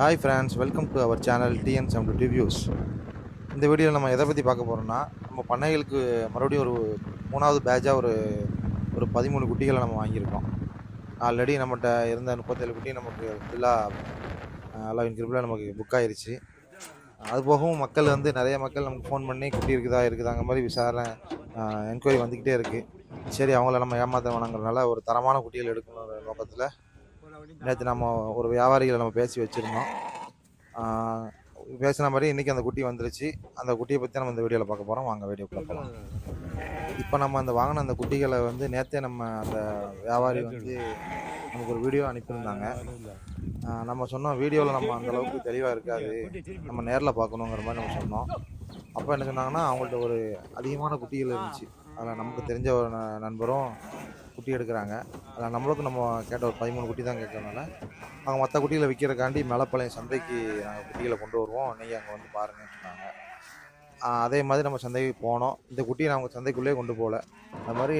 Hi friends welcome to our channel TN seven reviews இந்த வீடியோவில் நம்ம எதை பற்றி பார்க்க போகிறோம்னா நம்ம பண்ணைகளுக்கு மறுபடியும் ஒரு மூணாவது பேட்சாக ஒரு ஒரு பதிமூணு குட்டிகளை நம்ம வாங்கியிருக்கோம். ஆல்ரெடி நம்மகிட்ட இருந்த முப்பத்தேழு குட்டி நமக்கு ஃபுல்லாக அளவின் கிருப்பில் நமக்கு புக் ஆகிருச்சு அது போகவும் மக்கள் வந்து நிறைய மக்கள் நமக்கு ஃபோன் பண்ணி குட்டி இருக்குதா இருக்குதாங்க மாதிரி விசாரணை என்கொயரி வந்துக்கிட்டே இருக்குது சரி அவங்கள நம்ம ஏமாற்ற வேணாங்கிறதுனால ஒரு தரமான குட்டிகள் எடுக்கணுங்கிற நோக்கத்தில் நேற்று நம்ம ஒரு வியாபாரிகளை நம்ம பேசி வச்சுருந்தோம். பேசின மாதிரி இன்றைக்கி அந்த குட்டி வந்துருச்சு. அந்த குட்டியை பற்றி நம்ம இந்த வீடியோவில் பார்க்க போகிறோம் வாங்க வீடியோக்குள்ள போகலாம் இப்போ நம்ம அந்த வாங்கின அந்த குட்டிகளை வந்து நேற்றே நம்ம அந்த வியாபாரி வந்து நமக்கு ஒரு வீடியோ அனுப்பியிருந்தாங்க. நம்ம சொன்னோம் வீடியோவில் நம்ம அந்த அளவுக்கு தெளிவாக இருக்காது. நம்ம நேரில் பார்க்கணுங்கிற மாதிரி நம்ம சொன்னோம். அப்போ என்ன சொன்னாங்கன்னா அவங்கள்ட்ட ஒரு அதிகமான குட்டிகள் இருந்துச்சு. அதில் நமக்கு தெரிஞ்ச ஒரு ந- நண்பரும் குட்டி எடுக்கிறாங்க. அதில் நம்மளுக்கும் நம்ம கேட்ட ஒரு பதிமூணு குட்டி தான் கேட்கறதுனால அவங்க மற்ற குட்டிகளை விற்கிறக்காண்டி மேலப்பாளையம் சந்தைக்கு நாங்கள் குட்டிகளை கொண்டு வருவோம். நீங்கள் அங்கே வந்து பாருங்கன்னு சொன்னாங்க. அதே மாதிரி நம்ம சந்தைக்கு போனோம். இந்த குட்டியை நாங்கள் சந்தைக்குள்ளேயே கொண்டு போகல. அந்த மாதிரி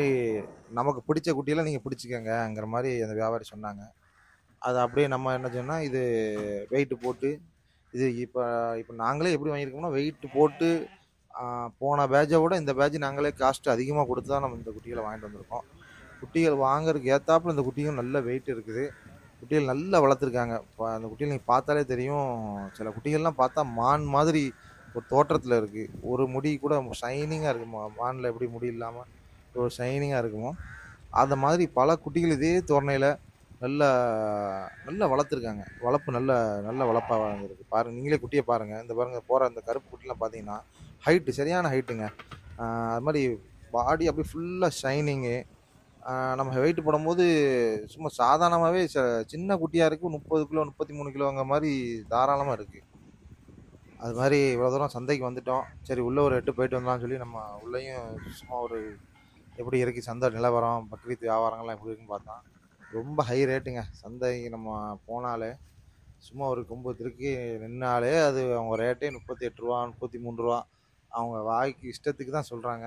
நமக்கு பிடிச்ச குட்டியெல்லாம் நீங்கள் பிடிச்சிக்கங்கிற மாதிரி அந்த வியாபாரி சொன்னாங்க. அது அப்படியே நம்ம என்ன சொன்னால் இது வெயிட்டு போட்டு இது இப்போ இப்போ நாங்களே எப்படி வாங்கியிருக்கோம்னா வெயிட் போட்டு போன பேட்சை விட இந்த பேட்ச் நாங்களே காஸ்ட் அதிகமாக கொடுத்து தான் நம்ம இந்த குட்டிகளை வாங்கிட்டு வந்திருக்கோம். குட்டிகள் வாங்குறதுக்கு ஏற்றாப்புல இந்த குட்டியும் நல்ல வெயிட் இருக்குது. குட்டிகள் நல்லா வளர்த்துருக்காங்க. இப்போ அந்த குட்டிகள் நீங்கள் பார்த்தாலே தெரியும். சில குட்டிகள்லாம் பார்த்தா மான் மாதிரி ஒரு தோற்றத்தில் இருக்குது ஒரு முடி கூட ஷைனிங்காக இருக்குமா மானில் எப்படி முடி இல்லாமல் ஒரு ஷைனிங்காக இருக்குமோ அந்த மாதிரி பல குட்டிகள் இதே தோரணையில் நல்ல நல்லா வளர்த்துருக்காங்க. வளர்ப்பு நல்ல நல்ல வளர்ப்பாக வளர்ந்துருக்கு பாருங்கள் நீங்களே குட்டியை பாருங்கள் இந்த பாருங்கள் போகிற அந்த கருப்பு குட்டிலாம் பார்த்தீங்கன்னா ஹைட்டு சரியான ஹைட்டுங்க அது மாதிரி பாடி அப்படியே ஃபுல்லாக ஷைனிங்கு நம்ம வெயிட் போடும்போது சும்மா சாதாரணமாகவே சின்ன குட்டியாக இருக்குது முப்பது கிலோ முப்பத்தி மூணு கிலோங்கிற மாதிரி தாராளமாக இருக்குது அது மாதிரி இவ்வளோ தூரம் சந்தைக்கு வந்துட்டோம். சரி உள்ளே ஒரு எட்டு போயிட்டு வந்தலாம்னு சொல்லி நம்ம உள்ளேயும் சும்மா ஒரு எப்படி இருக்குது சந்தை நிலவரம் பக்ரீத் வியாபாரங்கள்லாம் எப்படி இருக்குன்னு பார்த்தோம் ரொம்ப ஹை ரேட்டுங்க சந்தைக்கு நம்ம போனாலே சும்மா ஒரு கும்பத்திற்கு நின்னாலே அது அவங்க ரேட்டே முப்பத்தி எட்டு ரூபா முப்பத்தி மூணு ரூபா. அவங்க வாய்க்கு இஷ்டத்துக்கு தான் சொல்கிறாங்க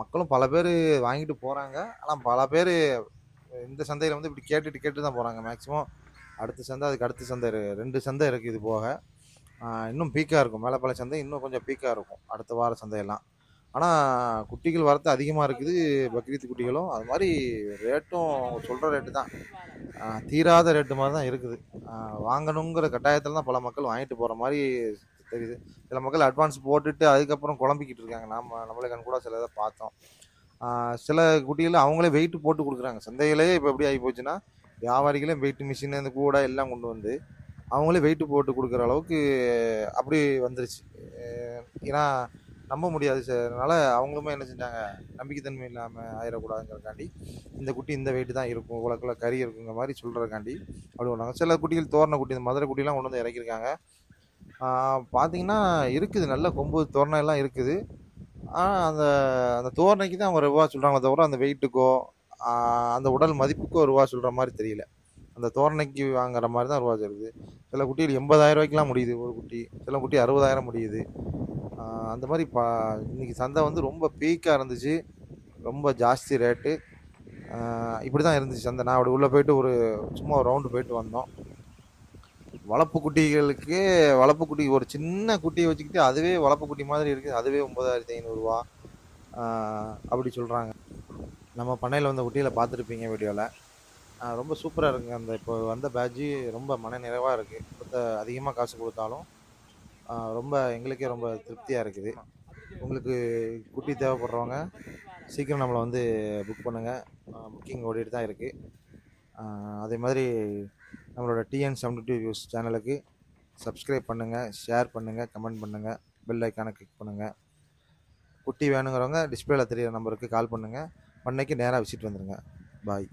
மக்களும் பல பேர் வாங்கிட்டு போகிறாங்க ஆனால் பல பேர் இந்த சந்தையில் வந்து இப்படி கேட்டுட்டு கேட்டு தான் போகிறாங்க மேக்ஸிமம் அடுத்த சந்தை அதுக்கு அடுத்த சந்தை ரெண்டு சந்தை இருக்குது இது போக. இன்னும் பீக்காக இருக்கும். மேலப்பாளையம் சந்தை இன்னும் கொஞ்சம் பீக்காக இருக்கும். அடுத்த வார சந்தையெல்லாம். ஆனால் குட்டிகள் வரத்து அதிகமாக இருக்குது. பக்ரீத் குட்டிகளும். அது மாதிரி ரேட்டும் சொல்கிற ரேட்டு தான். தீராத ரேட்டு மாதிரி தான் இருக்குது. வாங்கணுங்கிற கட்டாயத்தில் தான் பல மக்கள் வாங்கிட்டு போகிற மாதிரி தெரியுது. சில மக்கள் அட்வான்ஸ் போட்டுட்டு அதுக்கப்புறம் குழம்பிக்கிட்டு இருக்காங்க. நாம நம்மளே கண் கூட சில இதை பார்த்தோம் சில குட்டிகள் அவங்களே வெயிட் போட்டு கொடுக்குறாங்க. சந்தையிலேயே இப்போ எப்படி ஆகி போச்சுன்னா வியாபாரிகளே வெயிட் மிஷின் இந்த கூட எல்லாம் கொண்டு வந்து அவங்களே வெயிட் போட்டு கொடுக்குற அளவுக்கு அப்படி வந்துருச்சு. ஏன்னா நம்ப முடியாது சார் அதனால் அவங்களுமே என்ன செஞ்சாங்க நம்பிக்கைத்தன்மை இல்லாமல் ஆயிடக்கூடாதுங்கிறக்காண்டி இந்த குட்டி இந்த வெயிட்டு தான் இருக்கும் இவ்வளோக்குள்ள கறி இருக்குங்கிற மாதிரி சொல்கிறக்காண்டி அப்படி பண்ணாங்க சில குட்டிகள் தோரண குட்டி இந்த மதுரை குட்டிலாம் கொண்டு வந்து இறக்கியிருக்காங்க. பார்த்தீங்கன்னா இருக்குது. நல்ல கொம்பு தோரணை எல்லாம் இருக்குது. ஆனால் அந்த அந்த தோரணைக்கு தான் அவங்க ரூபா சொல்கிறாங்களே தவிர அந்த வெயிட்டுக்கோ அந்த உடல் மதிப்புக்கோ ரூபா சொல்கிற மாதிரி தெரியல. அந்த தோரணைக்கு வாங்குற மாதிரி தான் ரூபா சொல்லுது. சில குட்டிகள் எண்பதாயிரம் ரூபாய்க்குலாம் முடியுது. ஒரு குட்டி சில குட்டி அறுபதாயிரம் முடியுது. அந்த மாதிரி பா இன்னைக்கு சந்தை வந்து ரொம்ப பீக்காக இருந்துச்சு. ரொம்ப ஜாஸ்தி ரேட்டு இப்படி தான் இருந்துச்சு சந்தை. நான் அப்படி உள்ளே போயிட்டு ஒரு சும்மா ஒரு ரவுண்டு போயிட்டு வந்தோம். வளர்ப்பு குட்டிகளுக்கு வளர்ப்பு குட்டி ஒரு சின்ன குட்டியை வச்சுக்கிட்டு அதுவே வளர்ப்பு குட்டி மாதிரி இருக்குது அதுவே ஒம்பதாயிரத்தி ஐநூறுரூவா அப்படி சொல்கிறாங்க நம்ம பண்ணையில் வந்த குட்டியில் பார்த்துருப்பீங்க வீடியோவில் ரொம்ப சூப்பராக இருக்குங்க. அந்த இப்போ வந்த பேட்ஜு ரொம்ப மன நிறைவாக இருக்குது கொடுத்த அதிகமாக காசு கொடுத்தாலும் ரொம்ப எங்களுக்கே ரொம்ப திருப்தியாக இருக்குது. உங்களுக்கு குட்டி தேவைப்படுறவங்க சீக்கிரம் நம்மளை வந்து புக் பண்ணுங்கள் புக்கிங் ஓடிட்டு தான் இருக்குது அதே மாதிரி நம்மளோட டிஎன் செவன்டி டூ நியூஸ் சேனலுக்கு சப்ஸ்கிரைப் பண்ணுங்கள் ஷேர் பண்ணுங்கள் கமெண்ட் பண்ணுங்கள் பெல் ஐக்கானை கிளிக் பண்ணுங்கள் குட்டி வேணுங்கிறவங்க டிஸ்பிளேல தெரியிற நம்பருக்கு கால் பண்ணுங்கள் அன்னைக்கு நேராக விசிட் வந்துடுங்க பாய்